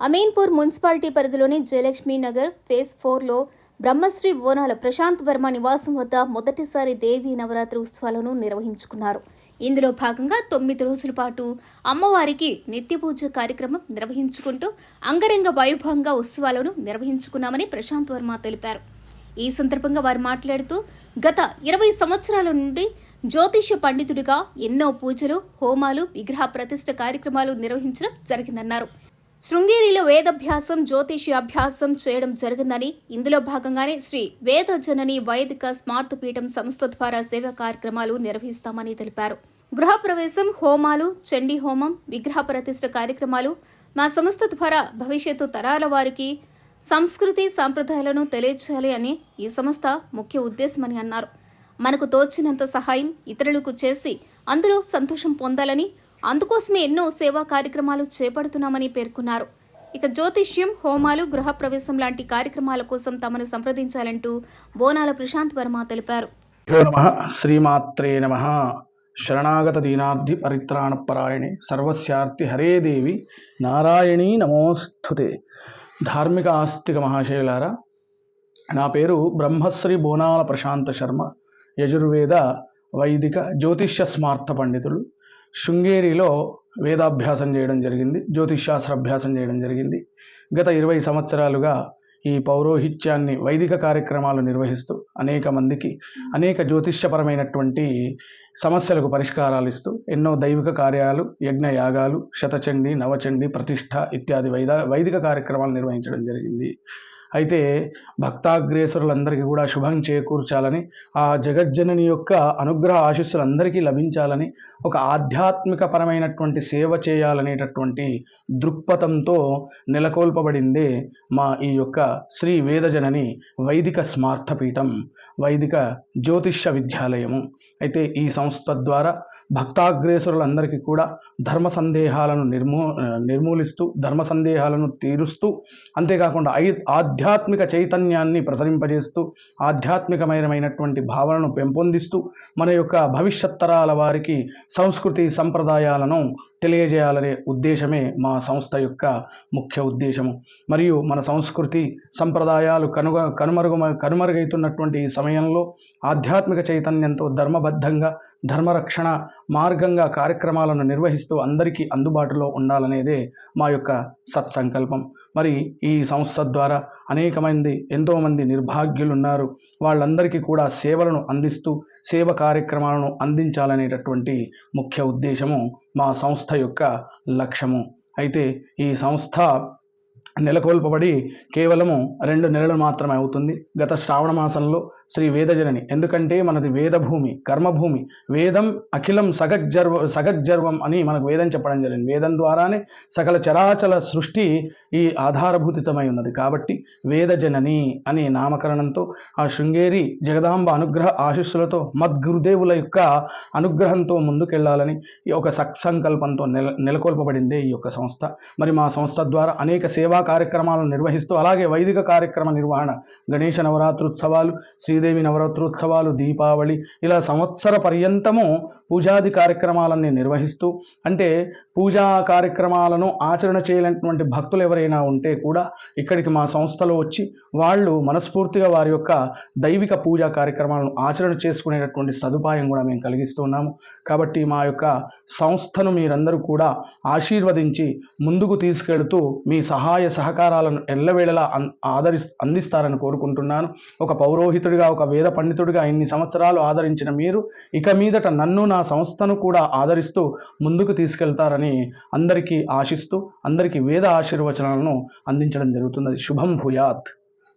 Ameenpur municipality పరిధిలోని Jayalakshmi Nagar phase ఫోర్లో బ్రహ్మశ్రీ బోనాల ప్రశాంత్ వర్మ నివాసం వద్ద మొదటిసారి దేవీ నవరాత్రి ఉత్సవాలను నిర్వహించుకున్నారు. ఇందులో భాగంగా తొమ్మిది రోజుల పాటు అమ్మవారికి నిత్య పూజ కార్యక్రమం నిర్వహించుకుంటూ అంగరంగ వైభవంగా ఉత్సవాలను నిర్వహించుకున్నామని ప్రశాంత్ వర్మ తెలిపారు. ఈ సందర్భంగా వారు మాట్లాడుతూ గత ఇరవై సంవత్సరాల నుండి జ్యోతిష పండితుడిగా ఎన్నో పూజలు హోమాలు విగ్రహ ప్రతిష్ట కార్యక్రమాలు నిర్వహించడం జరిగిందన్నారు. శృంగేరిలో వేదభ్యాసం జ్యోతిషి అభ్యాసం చేయడం జరిగిందని ఇందులో భాగంగానే శ్రీ వేద జనని వైదిక స్మార్ట్ పీఠం సంస్థ ద్వారా సేవా కార్యక్రమాలు నిర్వహిస్తామని తెలిపారు. గృహప్రవేశం హోమాలు చండీ హోమం విగ్రహ ప్రతిష్ఠ కార్యక్రమాలు మా సంస్థ ద్వారా భవిష్యత్తు తరాల వారికి సంస్కృతి సాంప్రదాయాలను తెలియచేయాలి అని ఈ సంస్థ ముఖ్య ఉద్దేశమని అన్నారు. మనకు తోచినంత సహాయం ఇతరులకు చేసి అందులో సంతోషం పొందాలని అందుకోసమే ఎన్నో సేవా కార్యక్రమాలు చేపడుతున్నామని పేర్కొన్నారు. ఇక జ్యోతిష్యం హోమాలు గృహప్రవేశం లాంటి కార్యక్రమాల కోసం తమను సంప్రదించాలంటూ బోనాల ప్రశాంత్ వర్మ తెలిపారు. శ్రీమాత్రే నమ. శరణాగత దీనార్థి పరిత్రాణపరాయణి సర్వస్యార్థి హరే దేవి. నారాయణీ నమోస్తుతే. ధార్మిక ఆస్తిక మహాశయులారా నా పేరు బ్రహ్మశ్రీ బోనాల ప్రశాంత శర్మ యజుర్వేద వైదిక జ్యోతిష్య స్మార్థ పండితులు. శృంగేరిలో వేదాభ్యాసం చేయడం జరిగింది జ్యోతిష్శాస్త్ర అభ్యాసం చేయడం జరిగింది. గత ఇరవై సంవత్సరాలుగా ఈ పౌరోహిత్యాన్ని వైదిక కార్యక్రమాలు నిర్వహిస్తూ అనేక మందికి అనేక జ్యోతిష్యపరమైనటువంటి సమస్యలకు పరిష్కారాలు ఇస్తూ ఎన్నో దైవిక కార్యాలు యజ్ఞ యాగాలు శతచండి నవచండి ప్రతిష్ట ఇత్యాది వైద వైదిక కార్యక్రమాలు నిర్వహించడం జరిగింది. అయితే భక్తాగ్రేసరులందరికీ కూడా శుభం చేకూర్చాలని ఆ జగజ్జనని యొక్క అనుగ్రహ ఆశీస్సులందరికీ లభించాలని ఒక ఆధ్యాత్మిక పరమైనటువంటి సేవ చేయాలనేటటువంటి దృక్పథంతో నెలకొల్పబడిందే మా ఈ యొక్క శ్రీ వేదజనని వైదిక స్మార్థపీఠం వైదిక జ్యోతిష్య విద్యాలయము. అయితే ఈ సంస్థ ద్వారా భక్తాగ్రేసురులందరికీ కూడా ధర్మ సందేహాలను నిర్మూ నిర్మూలిస్తూ ధర్మ సందేహాలను తీరుస్తూ అంతేకాకుండా ఐ ఆధ్యాత్మిక చైతన్యాన్ని ప్రసరింపజేస్తూ ఆధ్యాత్మికమైనటువంటి భావనను పెంపొందిస్తూ మన యొక్క భవిష్యత్ తరాల వారికి సంస్కృతి సంప్రదాయాలను తెలియజేయాలనే ఉద్దేశమే మా సంస్థ యొక్క ముఖ్య ఉద్దేశము. మరియు మన సంస్కృతి సంప్రదాయాలు కనుగ కనుమరుగు కనుమరుగైతున్నటువంటి ఈ సమయంలో ఆధ్యాత్మిక చైతన్యంతో ధర్మబద్ధంగా ధర్మరక్షణ మార్గంగా కార్యక్రమాలను నిర్వహిస్తూ అందరికీ అందుబాటులో ఉండాలనేదే మా యొక్క సత్సంకల్పం. మరి ఈ సంస్థ ద్వారా అనేక మంది ఎంతోమంది నిర్భాగ్యులు ఉన్నారు వాళ్ళందరికీ కూడా సేవలను అందిస్తూ సేవ కార్యక్రమాలను అందించాలనేటటువంటి ముఖ్య ఉద్దేశము మా సంస్థ యొక్క లక్ష్యము. అయితే ఈ సంస్థ నెలకొల్పబడి కేవలము రెండు నెలలు మాత్రమే అవుతుంది. గత శ్రావణ మాసంలో శ్రీ వేదజనని. ఎందుకంటే మనది వేదభూమి కర్మభూమి. వేదం అఖిలం సగజ్జర్వ సగజ్జర్వం అని మనకు వేదం చెప్పడం జరిగింది. వేదం ద్వారానే సకల చరాచల సృష్టి ఈ ఆధారభూతితమై ఉన్నది. కాబట్టి వేదజనని అనే నామకరణంతో ఆ శృంగేరి జగదాంబ అనుగ్రహ ఆశీస్సులతో మద్గురుదేవుల యొక్క అనుగ్రహంతో ముందుకెళ్ళాలని ఈ ఒక సత్సంకల్పంతో నెల నెలకొల్పబడిందే ఈ యొక్క సంస్థ. మరి మా సంస్థ ద్వారా అనేక సేవా కార్యక్రమాలను నిర్వహిస్తూ అలాగే వైదిక కార్యక్రమ నిర్వహణ గణేష శ్రీ శ్రీదేవి నవరాత్రోత్సవాలు దీపావళి ఇలా సంవత్సర పర్యంతము పూజాది కార్యక్రమాలన్నీ నిర్వహిస్తూ అంటే పూజా కార్యక్రమాలను ఆచరణ చేయలేనటువంటి భక్తులు ఎవరైనా ఉంటే కూడా ఇక్కడికి మా సంస్థలో వచ్చి వాళ్ళు మనస్ఫూర్తిగా వారి యొక్క దైవిక పూజా కార్యక్రమాలను ఆచరణ చేసుకునేటటువంటి సదుపాయం కూడా మేము కలిగిస్తున్నాము కాబట్టి మా యొక్క సంస్థను మీరందరూ కూడా ఆశీర్వదించి ముందుకు తీసుకెళ్తూ మీ సహాయ సహకారాలను ఎల్లవేళలా ఆదరి అందిస్తారని కోరుకుంటున్నాను. ఒక పౌరోహితుడిగా ఒక వేద పండితుడిగా ఇన్ని సంవత్సరాలు ఆదరించిన మీరు ఇక మీదట నన్ను నా సంస్థను కూడా ఆదరిస్తూ ముందుకు తీసుకెళ్తారని అందరికీ ఆశిస్తూ అందరికీ వేద ఆశీర్వచనాలను అందించడం జరుగుతున్నది. శుభం భూయాత్.